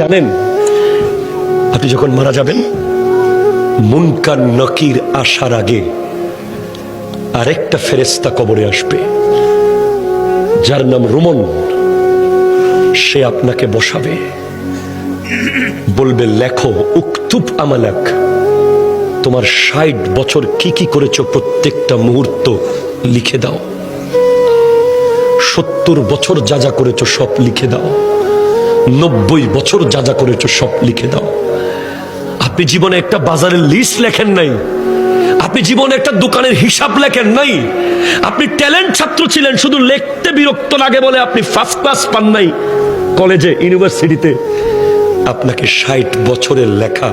জানেন? আপনি যখন মারা যাবেন, মুনকার নকির আসার আগে আরেকটা ফেরেস্তা কবরে আসবে, যার নাম রুমন। সে আপনাকে বসাবে। বলবে, লেখো, উক্তুব আমালাক, তোমার ষাট বছর কি কি করেছ প্রত্যেকটা মুহূর্ত লিখে দাও। সত্তর বছর যা যা করেছ সব লিখে দাও। নব্বই বছর যা যা করেছ সব লিখে দাও। আপনি জীবনে একটা বাজারের লিস্ট লেখেন নাই। আপনি জীবনে একটা দোকানের হিসাব লেখেন নাই। আপনি ট্যালেন্ট ছাত্র ছিলেন, শুধু লিখতে বিরক্ত লাগে বলে আপনি ফার্স্ট ক্লাস পান নাই। কলেজে ইউনিভার্সিটিতে আপনাকে ষাট বছরের লেখা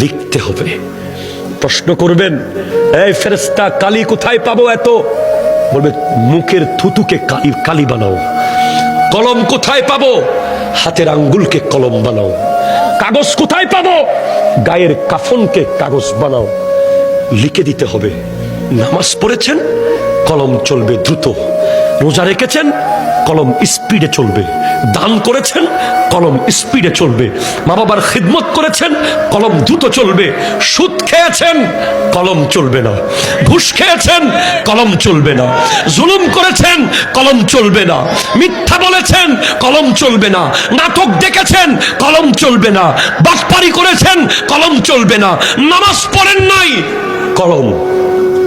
লিখতে হবে। প্রশ্ন করবেন, এই ফেরেস্তা কালি কোথায় পাবো এত? বলবে, মুখের থুতুকে কালি কালি বানাও। কলম কোথায় পাবো? হাতের আঙ্গুলকে কলম বানাও। কাগজ কোথায় পাবো? গায়ের কাফনকে কাগজ বানাও। লিখে দিতে হবে, নামাজ পড়েছেন, কলম চলবে দ্রুত। রোজা রেখেছেন কলম স্পিডে চলবে। দান করেছেন, কলম স্পিডে চলবে। মা বাবার খিদমত করেছেন, কলম দ্রুত চলবে। সুদ খেয়েছেন, কলম চলবে না। ঘুষ খেয়েছেন, কলম চলবে না। জুলুম করেছেন, কলম চলবে না। মিথ্যা বলেছেন, কলম চলবে না। নাটক দেখেছেন, কলম চলবে না। বাটপারি করেছেন, কলম চলবে না। নামাজ পড়েন নাই, কলম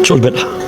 চলবে না।